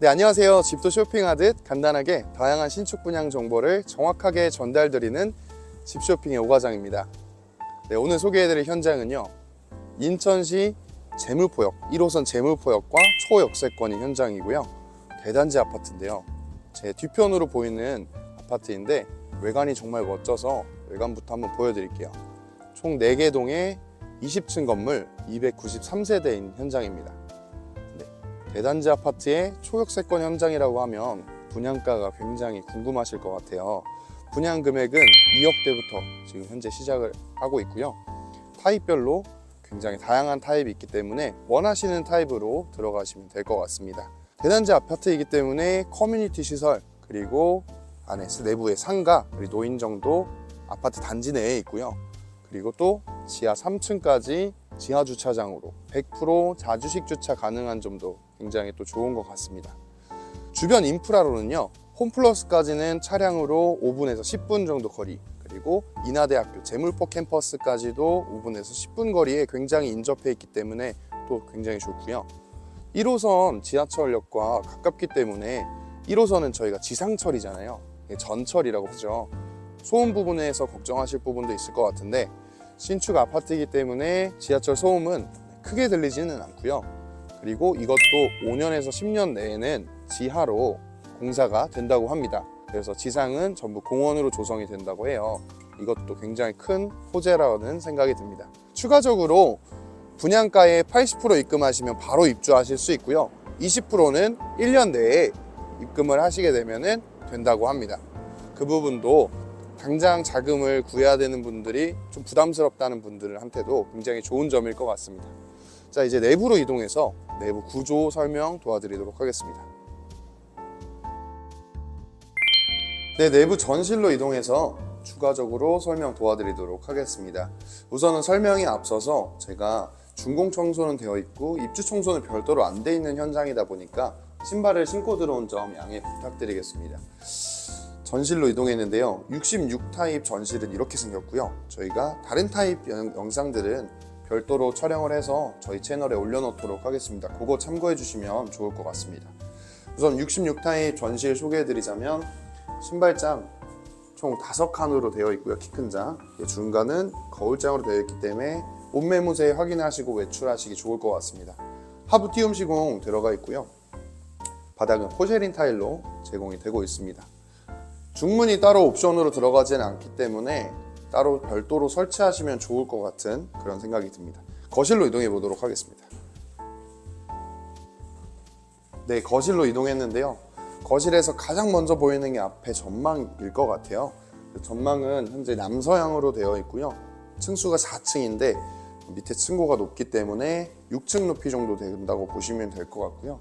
네, 안녕하세요. 집도 쇼핑하듯 간단하게 다양한 신축 분양 정보를 정확하게 전달드리는 집 쇼핑의 오과장입니다. 네, 오늘 소개해드릴 현장은요. 인천시 재물포역, 1호선 재물포역과 초역세권이 현장이고요. 대단지 아파트인데요. 제 뒤편으로 보이는 아파트인데 외관이 정말 멋져서 외관부터 한번 보여드릴게요. 총 4개 동의 20층 건물 293세대인 현장입니다. 대단지 아파트의 초역세권 현장이라고 하면 분양가가 굉장히 궁금하실 것 같아요. 분양 금액은 2억대부터 지금 현재 시작을 하고 있고요. 타입별로 굉장히 다양한 타입이 있기 때문에 원하시는 타입으로 들어가시면 될 것 같습니다. 대단지 아파트이기 때문에 커뮤니티 시설 그리고 안에 내부의 상가 그리고 노인정도 아파트 단지 내에 있고요. 그리고 또 지하 3층까지 지하 주차장으로 100% 자주식 주차 가능한 점도 굉장히 또 좋은 것 같습니다. 주변 인프라로는요. 홈플러스까지는 차량으로 5분에서 10분 정도 거리 그리고 인하대학교 재물포 캠퍼스까지도 5분에서 10분 거리에 굉장히 인접해 있기 때문에 또 굉장히 좋고요. 1호선 지하철역과 가깝기 때문에 1호선은 저희가 지상철이잖아요. 예, 전철이라고 하죠. 소음 부분에서 걱정하실 부분도 있을 것 같은데 신축 아파트이기 때문에 지하철 소음은 크게 들리지는 않고요. 그리고 이것도 5년에서 10년 내에는 지하로 공사가 된다고 합니다. 그래서 지상은 전부 공원으로 조성이 된다고 해요. 이것도 굉장히 큰 호재라는 생각이 듭니다. 추가적으로 분양가의 80% 입금하시면 바로 입주하실 수 있고요. 20%는 1년 내에 입금을 하시게 되면 된다고 합니다. 그 부분도 당장 자금을 구해야 되는 분들이 좀 부담스럽다는 분들한테도 굉장히 좋은 점일 것 같습니다. 자, 이제 내부로 이동해서 내부 구조 설명 도와드리도록 하겠습니다. 네, 내부 전실로 이동해서 추가적으로 설명 도와드리도록 하겠습니다. 우선은 설명이 앞서서 제가 준공 청소는 되어 있고 입주 청소는 별도로 안 돼 있는 현장이다 보니까 신발을 신고 들어온 점 양해 부탁드리겠습니다. 전실로 이동했는데요. 66 타입 전실은 이렇게 생겼고요. 저희가 다른 타입 영- 영상들은 별도로 촬영을 해서 저희 채널에 올려놓도록 하겠습니다. 그거 참고해 주시면 좋을 것 같습니다. 우선 66 타입 전실 소개해 드리자면 신발장 총 5칸으로 되어 있고요. 키 큰 장. 중간은 거울장으로 되어 있기 때문에 옷매무새 확인하시고 외출하시기 좋을 것 같습니다. 하부 띄움 시공 들어가 있고요. 바닥은 포쉐린 타일로 제공이 되고 있습니다. 중문이 따로 옵션으로 들어가지는 않기 때문에 따로 별도로 설치하시면 좋을 것 같은 그런 생각이 듭니다. 거실로 이동해 보도록 하겠습니다. 네, 거실로 이동했는데요. 거실에서 가장 먼저 보이는 게 앞에 전망일 것 같아요. 그 전망은 현재 남서향으로 되어 있고요. 층수가 4층인데 밑에 층고가 높기 때문에 6층 높이 정도 된다고 보시면 될 것 같고요.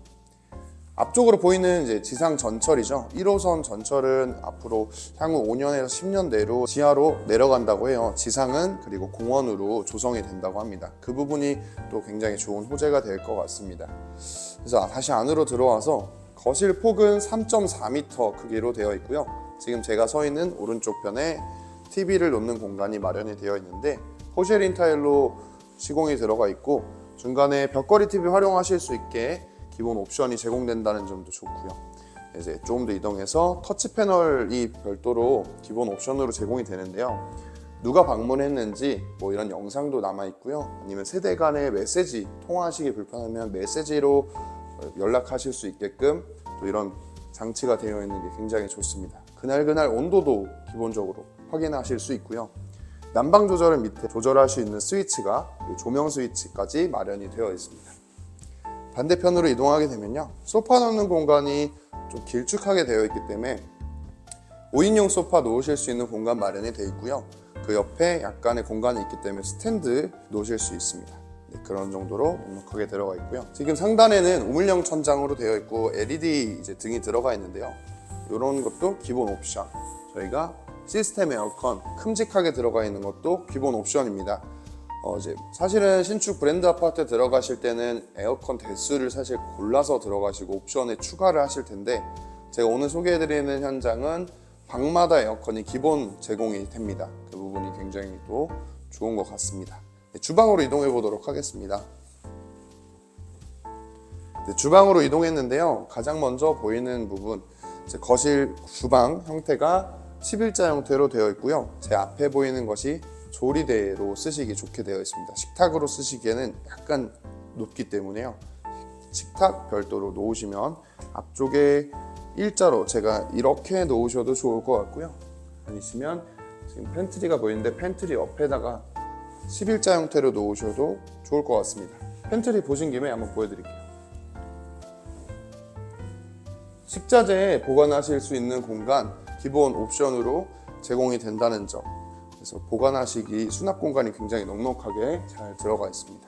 앞쪽으로 보이는 이제 지상 전철이죠. 1호선 전철은 앞으로 향후 5년에서 10년 내로 지하로 내려간다고 해요. 지상은 그리고 공원으로 조성이 된다고 합니다. 그 부분이 또 굉장히 좋은 호재가 될 것 같습니다. 그래서 다시 안으로 들어와서 거실 폭은 3.4m 크기로 되어 있고요. 지금 제가 서 있는 오른쪽 편에 TV를 놓는 공간이 마련이 되어 있는데 포쉐린 타일로 시공이 들어가 있고 중간에 벽걸이 TV 활용하실 수 있게 기본 옵션이 제공된다는 점도 좋고요. 이제 조금 더 이동해서 터치 패널이 별도로 기본 옵션으로 제공이 되는데요. 누가 방문했는지 뭐 이런 영상도 남아 있고요. 아니면 세대 간의 메시지 통화하시기 불편하면 메시지로 연락하실 수 있게끔 또 이런 장치가 되어 있는 게 굉장히 좋습니다. 그날 그날 온도도 기본적으로 확인하실 수 있고요. 난방 조절을 밑에 조절할 수 있는 스위치가 조명 스위치까지 마련이 되어 있습니다. 반대편으로 이동하게 되면요. 소파 놓는 공간이 좀 길쭉하게 되어 있기 때문에 5인용 소파 놓으실 수 있는 공간 마련이 되어 있고요. 그 옆에 약간의 공간이 있기 때문에 스탠드 놓으실 수 있습니다. 네, 그런 정도로 넉넉하게 들어가 있고요. 지금 상단에는 우물형 천장으로 되어 있고 LED 이제 등이 들어가 있는데요. 이런 것도 기본 옵션. 저희가 시스템 에어컨 큼직하게 들어가 있는 것도 기본 옵션입니다. 어, 이제 사실은 신축 브랜드 아파트 들어가실 때는 에어컨 대수를 사실 골라서 들어가시고 옵션에 추가를 하실 텐데 제가 오늘 소개해드리는 현장은 방마다 에어컨이 기본 제공이 됩니다. 그 부분이 굉장히 또 좋은 것 같습니다. 네, 주방으로 이동해 보도록 하겠습니다. 네, 주방으로 이동했는데요. 가장 먼저 보이는 부분 거실 주방 형태가 11자 형태로 되어 있고요. 제 앞에 보이는 것이 조리대로 쓰시기 좋게 되어 있습니다. 식탁으로 쓰시기에는 약간 높기 때문에요. 식탁 별도로 놓으시면 앞쪽에 일자로 제가 이렇게 놓으셔도 좋을 것 같고요. 아니시면 지금 팬트리가 보이는데 팬트리 옆에다가 11자 형태로 놓으셔도 좋을 것 같습니다. 팬트리 보신 김에 한번 보여드릴게요. 식자재 보관하실 수 있는 공간 기본 옵션으로 제공이 된다는 점. 그래서 보관하시기 수납 공간이 굉장히 넉넉하게 잘 들어가 있습니다.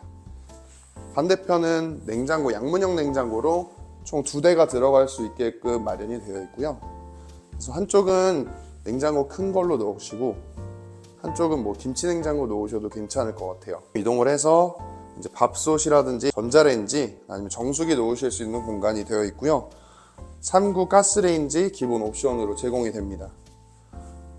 반대편은 냉장고, 양문형 냉장고로 총 두 대가 들어갈 수 있게끔 마련이 되어 있고요. 그래서 한쪽은 냉장고 큰 걸로 넣으시고 한쪽은 뭐 김치 냉장고 놓으셔도 괜찮을 것 같아요. 이동을 해서 이제 밥솥이라든지 전자레인지 아니면 정수기 놓으실 수 있는 공간이 되어 있고요. 3구 가스레인지 기본 옵션으로 제공이 됩니다.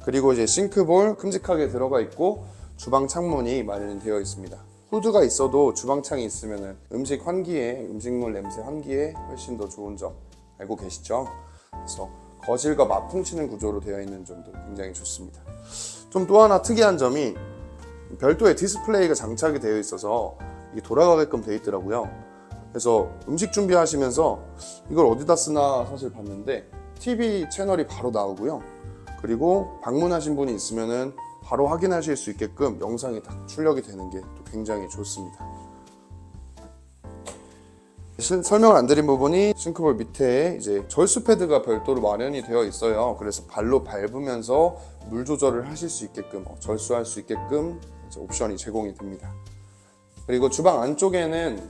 그리고 이제 싱크볼 큼직하게 들어가 있고 주방 창문이 마련이 되어 있습니다. 후드가 있어도 주방창이 있으면 음식 환기에 음식물 냄새 환기에 훨씬 더 좋은 점 알고 계시죠? 그래서 거실과 맞풍치는 구조로 되어 있는 점도 굉장히 좋습니다. 좀 또 하나 특이한 점이 별도의 디스플레이가 장착이 되어 있어서 이게 돌아가게끔 되어 있더라고요. 그래서 음식 준비하시면서 이걸 어디다 쓰나 사실 봤는데 TV 채널이 바로 나오고요. 그리고 방문하신 분이 있으면은 바로 확인하실 수 있게끔 영상이 딱 출력이 되는 게 또 굉장히 좋습니다. 실- 설명을 안 드린 부분이 싱크볼 밑에 이제 절수 패드가 별도로 마련이 되어 있어요. 그래서 발로 밟으면서 물 조절을 하실 수 있게끔 어, 절수할 수 있게끔 옵션이 제공이 됩니다. 그리고 주방 안쪽에는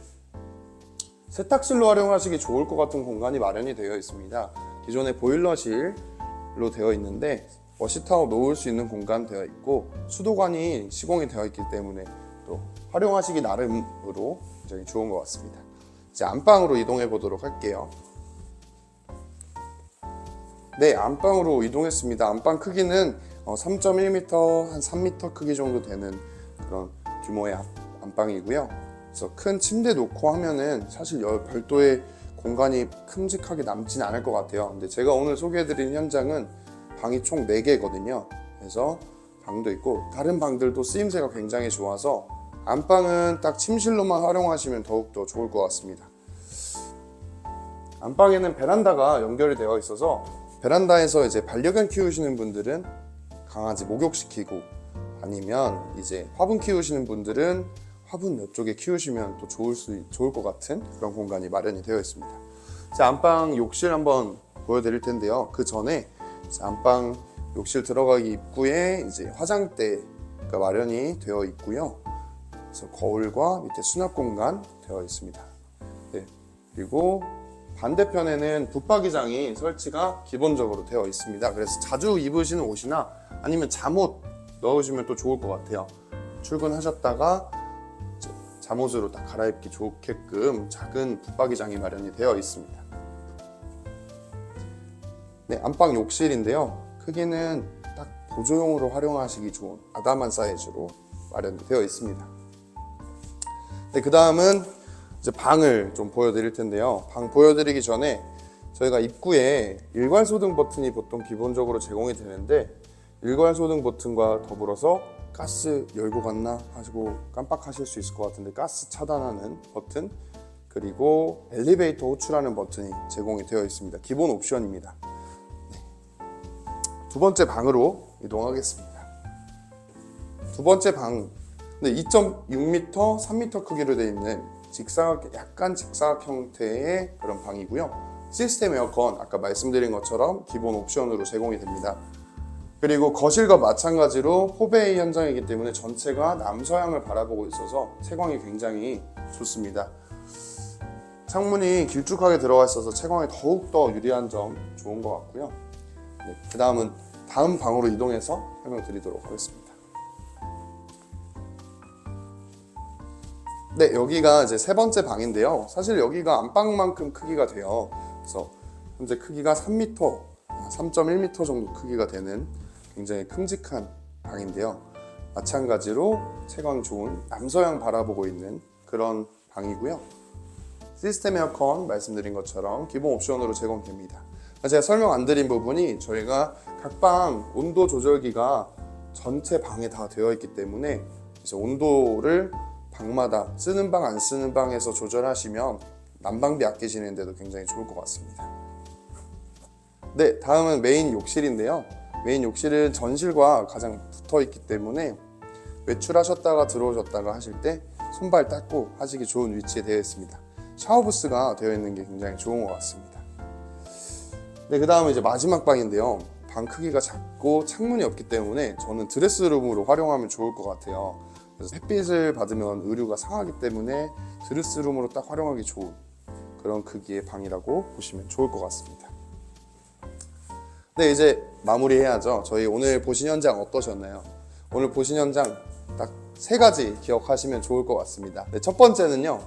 세탁실로 활용하시기 좋을 것 같은 공간이 마련이 되어 있습니다. 기존의 보일러실 로 되어 있는데 워시타워 놓을 수 있는 공간 되어 있고 수도관이 시공이 되어 있기 때문에 또 활용하시기 나름으로 굉장히 좋은 것 같습니다. 이제 안방으로 이동해 보도록 할게요. 네, 안방으로 이동했습니다. 안방 크기는 어, 3.1m, 한 3m 크기 정도 되는 그런 규모의 안- 안방이고요. 그래서 큰 침대 놓고 하면은 사실 여- 별도의 공간이 큼직하게 남진 않을 것 같아요. 근데 제가 오늘 소개해드린 현장은 방이 총 4개거든요. 그래서 방도 있고 다른 방들도 쓰임새가 굉장히 좋아서 안방은 딱 침실로만 활용하시면 더욱더 좋을 것 같습니다. 안방에는 베란다가 연결이 되어 있어서 베란다에서 이제 반려견 키우시는 분들은 강아지 목욕시키고 아니면 이제 화분 키우시는 분들은 화분 이쪽에 키우시면 또 좋을 수 좋을 것 같은 그런 공간이 마련이 되어 있습니다. 자, 안방 욕실 한번 보여드릴 텐데요. 그 전에 자, 안방 욕실 들어가기 입구에 이제 화장대가 마련이 되어 있고요. 그래서 거울과 밑에 수납 공간 되어 있습니다. 네. 그리고 반대편에는 붙박이장이 설치가 기본적으로 되어 있습니다. 그래서 자주 입으시는 옷이나 아니면 잠옷 넣으시면 또 좋을 것 같아요. 출근하셨다가 잠옷으로 딱 갈아입기 좋게끔 작은 붙박이장이 마련이 되어 있습니다. 네, 안방 욕실인데요. 크기는 딱 보조용으로 활용하시기 좋은 아담한 사이즈로 마련되어 있습니다. 네, 그 다음은 이제 방을 좀 보여드릴 텐데요. 방 보여드리기 전에 저희가 입구에 일괄 소등 버튼이 보통 기본적으로 제공이 되는데 일괄 소등 버튼과 더불어서 가스 열고 갔나 하시고 깜빡하실 수 있을 것 같은데 가스 차단하는 버튼 그리고 엘리베이터 호출하는 버튼이 제공이 되어 있습니다. 기본 옵션입니다. 네. 두 번째 방으로 이동하겠습니다. 두 번째 방, 네, 2.6m, 3m 크기로 되어 있는 직사각, 약간 직사각 형태의 그런 방이고요. 시스템 에어컨, 아까 말씀드린 것처럼 기본 옵션으로 제공이 됩니다. 그리고 거실과 마찬가지로 호베이 현장이기 때문에 전체가 남서향을 바라보고 있어서 채광이 굉장히 좋습니다. 창문이 길쭉하게 들어가 있어서 채광에 더욱더 유리한 점 좋은 것 같고요. 네, 그 다음은 다음 방으로 이동해서 설명드리도록 하겠습니다. 네, 여기가 이제 세 번째 방인데요. 사실 여기가 안방만큼 크기가 돼요. 그래서 현재 크기가 3m, 3.1m 정도 크기가 되는 굉장히 큼직한 방인데요. 마찬가지로 채광 좋은 남서향 바라보고 있는 그런 방이고요. 시스템 에어컨 말씀드린 것처럼 기본 옵션으로 제공됩니다. 제가 설명 안 드린 부분이 저희가 각 방 온도 조절기가 전체 방에 다 되어 있기 때문에 그래서 온도를 방마다 쓰는 방 안 쓰는 방에서 조절하시면 난방비 아끼시는데도 굉장히 좋을 것 같습니다. 네, 다음은 메인 욕실인데요. 메인 욕실은 전실과 가장 붙어 있기 때문에 외출하셨다가 들어오셨다가 하실 때 손발 닦고 하시기 좋은 위치에 되어 있습니다. 샤워 부스가 되어 있는 게 굉장히 좋은 것 같습니다. 네, 그 다음에 이제 마지막 방인데요. 방 크기가 작고 창문이 없기 때문에 저는 드레스룸으로 활용하면 좋을 것 같아요. 그래서 햇빛을 받으면 의류가 상하기 때문에 드레스룸으로 딱 활용하기 좋은 그런 크기의 방이라고 보시면 좋을 것 같습니다. 네, 이제 마무리해야죠. 저희 오늘 보신 현장 어떠셨나요? 오늘 보신 현장 딱 세 가지 기억하시면 좋을 것 같습니다. 네, 첫 번째는요.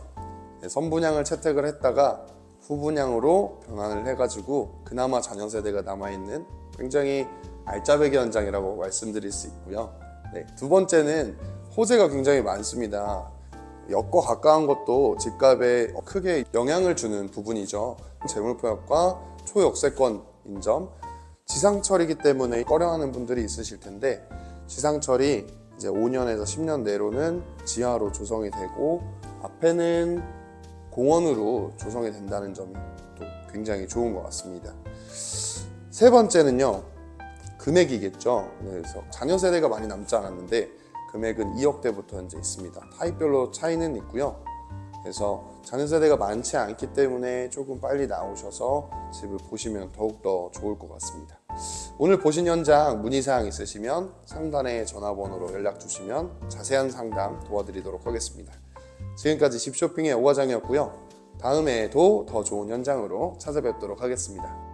네, 선분양을 채택을 했다가 후분양으로 변환을 해가지고 그나마 자녀 세대가 남아있는 굉장히 알짜배기 현장이라고 말씀드릴 수 있고요. 네, 두 번째는 호재가 굉장히 많습니다. 역과 가까운 것도 집값에 크게 영향을 주는 부분이죠. 재물포역과 초역세권 인점, 지상철이기 때문에 꺼려하는 분들이 있으실 텐데 지상철이 이제 5년에서 10년 내로는 지하로 조성이 되고 앞에는 공원으로 조성이 된다는 점이 또 굉장히 좋은 것 같습니다. 세 번째는요 금액이겠죠. 네, 그래서 자녀 세대가 많이 남지 않았는데 금액은 2억대부터 현재 있습니다. 타입별로 차이는 있고요. 그래서 자녀 세대가 많지 않기 때문에 조금 빨리 나오셔서 집을 보시면 더욱더 좋을 것 같습니다. 오늘 보신 현장 문의사항 있으시면 상단에 전화번호로 연락 주시면 자세한 상담 도와드리도록 하겠습니다. 지금까지 집쇼핑의 오과장이었고요. 다음에도 더 좋은 현장으로 찾아뵙도록 하겠습니다.